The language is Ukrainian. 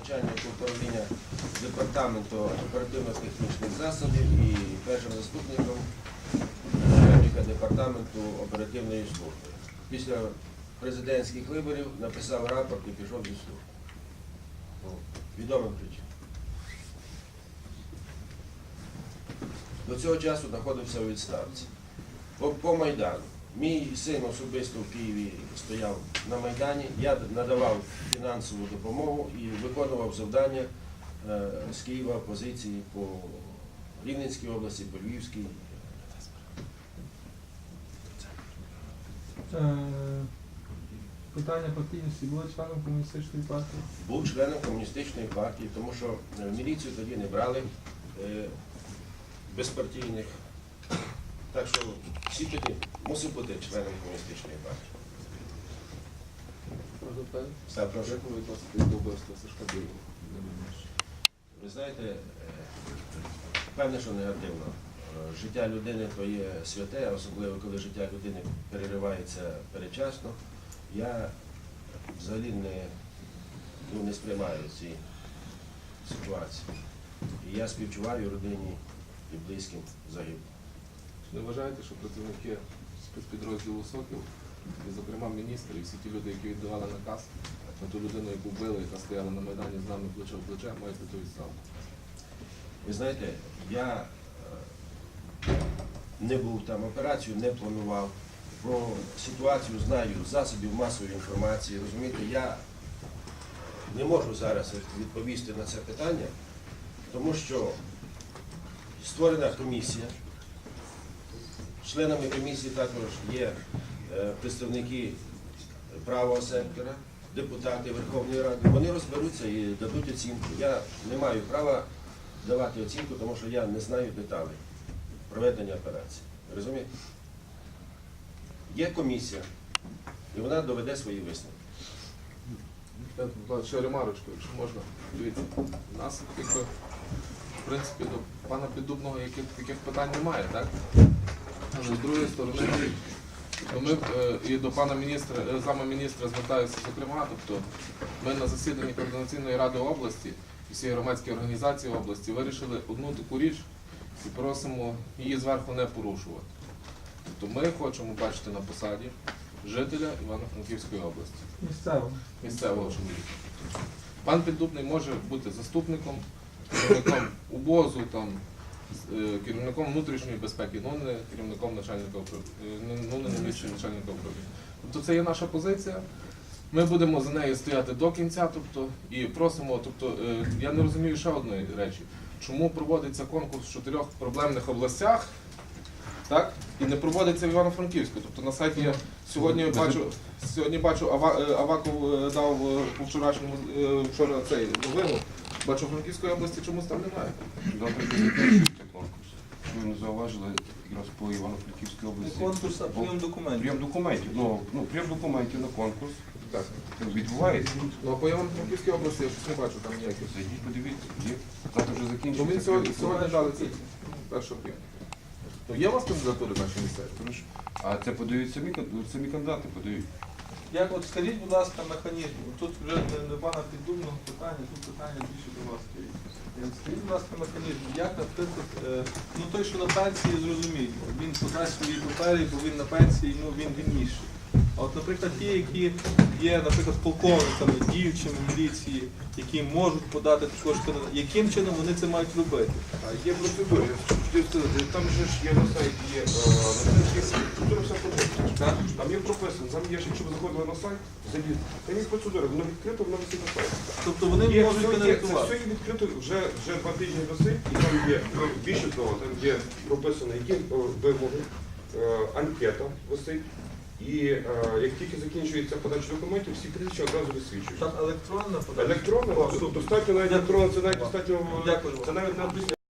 начальником управління департаменту оперативно-технічних засобів і першим заступником начальника департаменту оперативної служби. Після президентських виборів написав рапорт і пішов зі служби. Ну, Відомим причинам. До цього часу знаходився у відставці. По, по Майдану. Мій син особисто в Києві стояв на Майдані, я надавав фінансову допомогу і виконував завдання е, з Києва позиції по Рівненській області, по Львівській. Е, Питання партійності було членом комуністичної партії. Був членом комуністичної партії, тому що е, міліцію тоді не брали безпартійних. Так що всі тоді мусив бути членом комуністичної партії. Так, прошу. Як ви відноситесь до вбивства Сашка Білого? Ви знаєте, е, певне, що негативно. Е, Життя людини то є святе, особливо коли життя людини переривається передчасно. Я взагалі не, ну, не сприймаю ці ситуації. І я співчуваю родині і близьким загиблих. Не вважаєте, що працівники спецпідрозділу Сокіл, і, зокрема міністр, і всі ті люди, які віддавали наказ на ту людину, яку вбили, яка стояла на Майдані з нами плече в плече, мають ту відставку? Ви знаєте, я е, не був там операцію, не планував. Про ситуацію знаю засобів масової інформації. Розумієте, я не можу зараз відповісти на це питання, тому що створена комісія. Членами комісії також є е, представники правого сектора, депутати Верховної Ради. Вони розберуться і дадуть оцінку. Я не маю права давати оцінку, тому що я не знаю деталей проведення операції. Розумієте? Є комісія, і вона доведе свої висновки. Ще ремарочку, якщо можна. Дивіться, у нас в принципі, до пана Піддубного таких питань немає, так? Але з другої сторони, то ми е, і до пана міністра, е, замміністра звертаюся, зокрема, тобто ми на засіданні Координаційної ради області і всі громадські організації області вирішили одну таку річ і просимо її зверху не порушувати. Тобто ми хочемо бачити на посаді жителя Івано-Франківської області Місцево. місцевого чоловіка. Пан Піддубний може бути заступником, керівником УБОЗу, там, е, керівником внутрішньої безпеки, ну не керівником начальника управління, ну не на місці начальника управління. Тобто це є наша позиція. Ми будемо за нею стояти до кінця, тобто, і просимо, тобто, е, я не розумію ще одної речі, чому проводиться конкурс в чотирьох проблемних областях, так? І не проводиться в Івано-Франківську. Тобто на сайті я сьогодні бачу, сьогодні бачу е, Аваков е, дав е, по вчорашньому е, вчора цей новину. Бачу, в Франківської області чомусь там немає. Завтра буде перший конкурс. Ви не зауважили якраз по Івано-Франківській області. Конкурс, а прийом документів. Прийом документів. Ну, ну, прийом документів на конкурс Так. відбувається. Ну а по Івано-Франківській області я щось не бачу там ніяких. Зайдіть, подивіться. Є. Завтра вже Ну закінчиться. він сьогодні, сьогодні дали це перше прийом. Ну є у вас кандидатури наші місцеві? А це подають самі, самі кандидати подають. Як от скажіть, будь ласка, механізм. Тут вже не, не пана піддубного питання, тут питання більше до вас стоїть. Е, Скажіть, будь ласка, механізм. Як, наприклад, е, ну той, що на пенсії, зрозуміло, він подасть свої папери, бо він на пенсії, ну він вільніший. А от, наприклад, ті, які є, наприклад, полковниками, діючими міліції, які можуть подати також яким чином вони це мають робити? А є процедури, там же ж є на сайті, є е, на сайті процедура все прописано. Так? Там є, ж, якщо ви заходили на сайт, зайдіть, там є процедура, воно відкрито, воно висить на сайті. Тобто вони Є, можуть все, є, це все є відкрито, вже, вже два тижні висить, і там є, ну, більше того, там є прописано, які е, вимоги, е, анкета висить, і е, як тільки закінчується подача документів, всі прізвища одразу висвічують. Там електронна подача? Електронно, достатньо навіть електронно, це навіть достатньо, Дякую це навіть на